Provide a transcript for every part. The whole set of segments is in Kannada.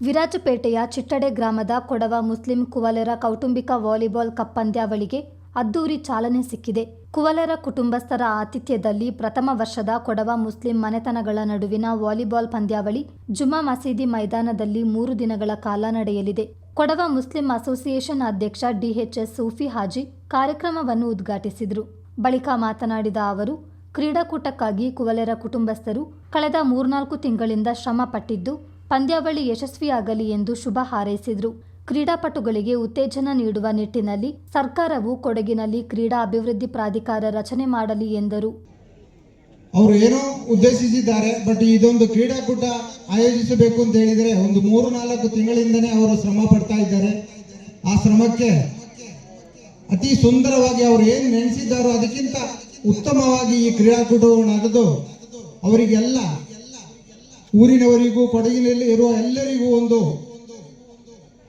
ವಿರಾಜಪೇಟೆಯ ಚಿಟ್ಟಡೆ ಗ್ರಾಮದ ಕೊಡವ ಮುಸ್ಲಿಂ ಕುವಲರ ಕೌಟುಂಬಿಕ ವಾಲಿಬಾಲ್ ಕಪ್ ಪಂದ್ಯಾವಳಿಗೆ ಅದ್ದೂರಿ ಚಾಲನೆ ಸಿಕ್ಕಿದೆ. ಕುವಲರ ಕುಟುಂಬಸ್ಥರ ಆತಿಥ್ಯದಲ್ಲಿ ಪ್ರಥಮ ವರ್ಷದ ಕೊಡವ ಮುಸ್ಲಿಂ ಮನೆತನಗಳ ನಡುವಿನ ವಾಲಿಬಾಲ್ ಪಂದ್ಯಾವಳಿ ಜುಮಾ ಮಸೀದಿ ಮೈದಾನದಲ್ಲಿ ಮೂರು ದಿನಗಳ ಕಾಲ ನಡೆಯಲಿದೆ. ಕೊಡವ ಮುಸ್ಲಿಂ ಅಸೋಸಿಯೇಷನ್ ಅಧ್ಯಕ್ಷ ಡಿಎಚ್ಎಸ್ ಸೂಫಿ ಹಾಜಿ ಕಾರ್ಯಕ್ರಮವನ್ನು ಉದ್ಘಾಟಿಸಿದರು. ಬಳಿಕ ಮಾತನಾಡಿದ ಅವರು, ಕ್ರೀಡಾಕೂಟಕ್ಕಾಗಿ ಕುವಲೆರ ಕುಟುಂಬಸ್ಥರು ಕಳೆದ ಮೂರ್ನಾಲ್ಕು ತಿಂಗಳಿಂದ ಶ್ರಮ ಪಟ್ಟಿದ್ದು ಪಂದ್ಯಾವಳಿ ಯಶಸ್ವಿಯಾಗಲಿ ಎಂದು ಶುಭ ಹಾರೈಸಿದರು. ಕ್ರೀಡಾಪಟುಗಳಿಗೆ ಉತ್ತೇಜನ ನೀಡುವ ನಿಟ್ಟಿನಲ್ಲಿ ಸರ್ಕಾರವು ಕೊಡಗಿನಲ್ಲಿ ಕ್ರೀಡಾ ಅಭಿವೃದ್ಧಿ ಪ್ರಾಧಿಕಾರ ರಚನೆ ಮಾಡಲಿ ಎಂದರು. ಅವರು ಏನೋ ಉದ್ದೇಶಿಸಿದ್ದಾರೆ, ಬಟ್ ಇದೊಂದು ಕ್ರೀಡಾಕೂಟ ಆಯೋಜಿಸಬೇಕು ಅಂತ ಹೇಳಿದ್ರೆ ಒಂದು ಮೂರು ನಾಲ್ಕು ತಿಂಗಳಿಂದನೇ ಅವರು ಶ್ರಮ ಪಡ್ತಾ ಇದ್ದಾರೆ. ಆ ಶ್ರಮಕ್ಕೆ ಅತಿ ಸುಂದರವಾಗಿ ಅವರು ಏನು ನೆನೆಸಿದ್ದಾರೋ ಅದಕ್ಕಿಂತ ಉತ್ತಮವಾಗಿ ಈ ಕ್ರೀಡಾಕೂಟವು ನಡೆದು ಅವರಿಗೆಲ್ಲ ಊರಿನವರಿಗೂ ಕೊಡಗಿನಲ್ಲಿ ಇರುವ ಎಲ್ಲರಿಗೂ ಒಂದು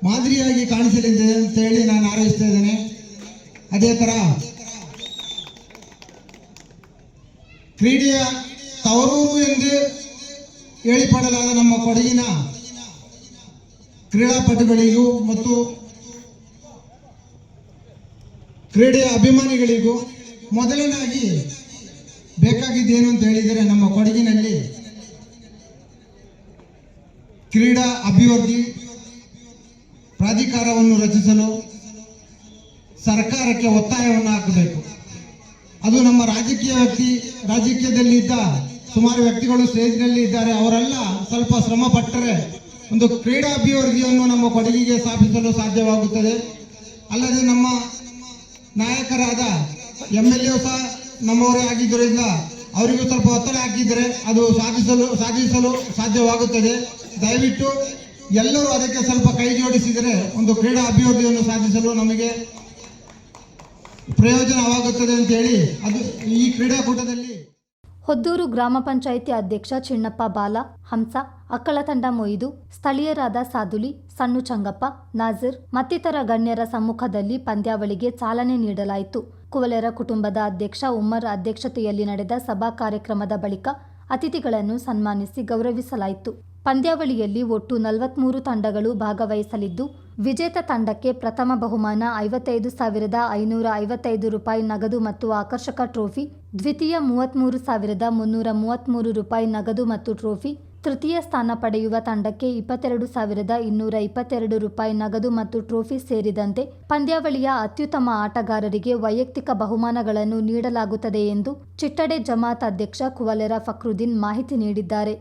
ಮಾದರಿಯಾಗಿ ಕಾಣಿಸಲಿದೆ ಅಂತ ಹೇಳಿ ನಾನು ಹಾರೈಸ್ತಾ ಇದ್ದೇನೆ. ಅದೇ ಥರ ಕ್ರೀಡೆಯ ತವರೂರು ಎಂದು ಹೇಳಿಪಡಲಾದ ನಮ್ಮ ಕೊಡಗಿನ ಕ್ರೀಡಾಪಟುಗಳಿಗೂ ಮತ್ತು ಕ್ರೀಡೆಯ ಅಭಿಮಾನಿಗಳಿಗೂ ಮೊದಲನಾಗಿ ಬೇಕಾಗಿದ್ದೇನು ಅಂತ ಹೇಳಿದರೆ ನಮ್ಮ ಕೊಡಗಿನಲ್ಲಿ ಕ್ರೀಡಾ ಅಭಿವೃದ್ಧಿ ಪ್ರಾಧಿಕಾರವನ್ನು ರಚಿಸಲು ಸರ್ಕಾರಕ್ಕೆ ಒತ್ತಾಯವನ್ನು ಹಾಕಬೇಕು. ಅದು ನಮ್ಮ ರಾಜಕೀಯ ವ್ಯಕ್ತಿ ರಾಜಕೀಯದಲ್ಲಿದ್ದ ಸುಮಾರು ವ್ಯಕ್ತಿಗಳು ಸ್ಟೇಜ್ನಲ್ಲಿ ಇದ್ದಾರೆ. ಅವರೆಲ್ಲ ಸ್ವಲ್ಪ ಶ್ರಮ ಪಟ್ಟರೆ ಒಂದು ಕ್ರೀಡಾ ಅಭಿವೃದ್ಧಿಯನ್ನು ನಮ್ಮ ಕೊಡಗಿಗೆ ಸ್ಥಾಪಿಸಲು ಸಾಧ್ಯವಾಗುತ್ತದೆ. ಅಲ್ಲದೆ ನಮ್ಮ ನಾಯಕರಾದ ಎಂ ಎಲ್ ಎ ಸಹ ನಮ್ಮವರೇ ಆಗಿದ್ದರಿಂದ ಅವರಿಗೂ ಸ್ವಲ್ಪ ಒತ್ತಡ ಹಾಕಿದರೆ ಅದು ಸಾಧಿಸಲು ಸಾಧಿಸಲು ಸಾಧ್ಯವಾಗುತ್ತದೆ. ದಯವಿಟ್ಟು ಎಲ್ಲರೂ ಅದಕ್ಕೆ ಸ್ವಲ್ಪ ಕೈ ಜೋಡಿಸಿದರೆ ಒಂದು ಕ್ರೀಡಾ ಅಭಿವೃದ್ಧಿಯನ್ನು ಸಾಧಿಸಲು ನಮಗೆ ಪ್ರಯೋಜನವಾಗುತ್ತದೆ ಅಂತೇಳಿ ಅದು ಈ ಕ್ರೀಡಾಕೂಟದಲ್ಲಿ. ಹೊದ್ದೂರು ಗ್ರಾಮ ಪಂಚಾಯಿತಿ ಅಧ್ಯಕ್ಷ ಚಿಣ್ಣಪ್ಪ ಬಾಲ, ಹಂಸ, ಅಕ್ಕಳ ತಂಡ ಮೊಯ್ದು, ಸ್ಥಳೀಯರಾದ ಸಾದುಲಿ, ಸಣ್ಣು ಚಂಗಪ್ಪ ನಾಜಿರ್ ಮತ್ತಿತರ ಗಣ್ಯರ ಸಮ್ಮುಖದಲ್ಲಿ ಪಂದ್ಯಾವಳಿಗೆ ಚಾಲನೆ ನೀಡಲಾಯಿತು. ಕುವಲೆರ ಕುಟುಂಬದ ಅಧ್ಯಕ್ಷ ಉಮ್ಮರ್ ಅಧ್ಯಕ್ಷತೆಯಲ್ಲಿ ನಡೆದ ಸಭಾ ಕಾರ್ಯಕ್ರಮದ ಬಳಿಕ ಅತಿಥಿಗಳನ್ನು ಸನ್ಮಾನಿಸಿ ಗೌರವಿಸಲಾಯಿತು. ಪಂದ್ಯಾವಳಿಯಲ್ಲಿ ಒಟ್ಟು ನಲವತ್ಮೂರು ತಂಡಗಳು ಭಾಗವಹಿಸಲಿದ್ದು, ವಿಜೇತ ತಂಡಕ್ಕೆ ಪ್ರಥಮ ಬಹುಮಾನ ಐವತ್ತೈದು ಸಾವಿರದ ಐನೂರ ಐವತ್ತೈದು ರೂಪಾಯಿ ನಗದು ಮತ್ತು ಆಕರ್ಷಕ ಟ್ರೋಫಿ, ದ್ವಿತೀಯ ಮೂವತ್ತ್ಮೂರು ಸಾವಿರದ ಮುನ್ನೂರ ಮೂವತ್ತ್ಮೂರು ರೂಪಾಯಿ ನಗದು ಮತ್ತು ಟ್ರೋಫಿ ತೃತೀಯ ಸ್ಥಾನ ಪಡೆಯುವ ತಂಡಕ್ಕೆ ಇಪ್ಪತ್ತೆರಡು ಸಾವಿರದ ಇನ್ನೂರ ಇಪ್ಪತ್ತೆರಡು ರೂಪಾಯಿ ನಗದು ಮತ್ತು ಟ್ರೋಫಿ ಸೇರಿದಂತೆ ಪಂದ್ಯಾವಳಿಯ ಅತ್ಯುತ್ತಮ ಆಟಗಾರರಿಗೆ ವೈಯಕ್ತಿಕ ಬಹುಮಾನಗಳನ್ನು ನೀಡಲಾಗುತ್ತದೆ ಎಂದು ಚಿಟ್ಟಡೆ ಜಮಾತ್ ಅಧ್ಯಕ್ಷ ಕುವಲೆರ ಫಕ್ರುದ್ದೀನ್ ಮಾಹಿತಿ ನೀಡಿದ್ದಾರೆ.